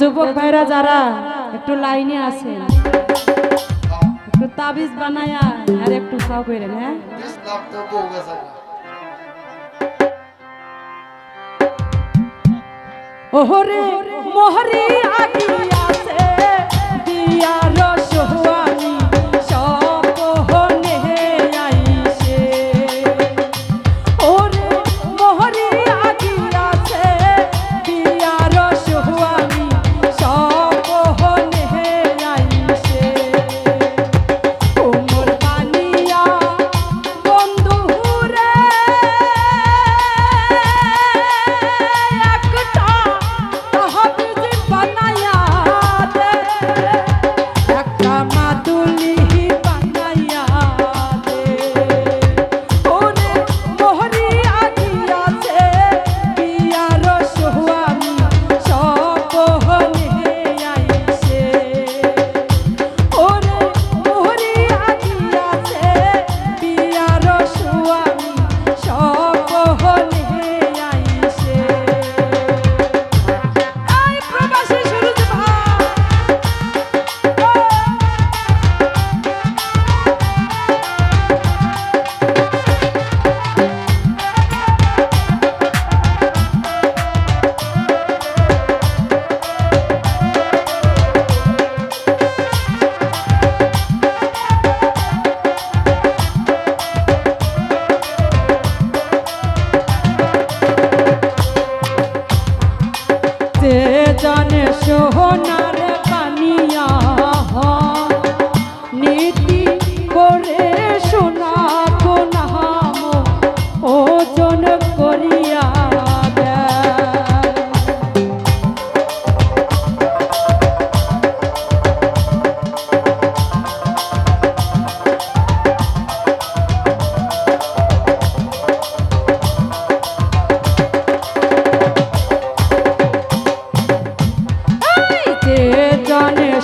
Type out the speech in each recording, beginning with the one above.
যুবক ভাইরা যারা একটু লাইনে আছে একটু তাবিজ বানায়া আর একটু খাও করেন হ্যাঁ? ওহরে মোহরে আগে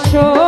achou?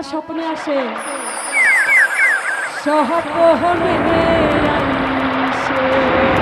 কার স্বপ্নে আসে। সহপহনে আইছে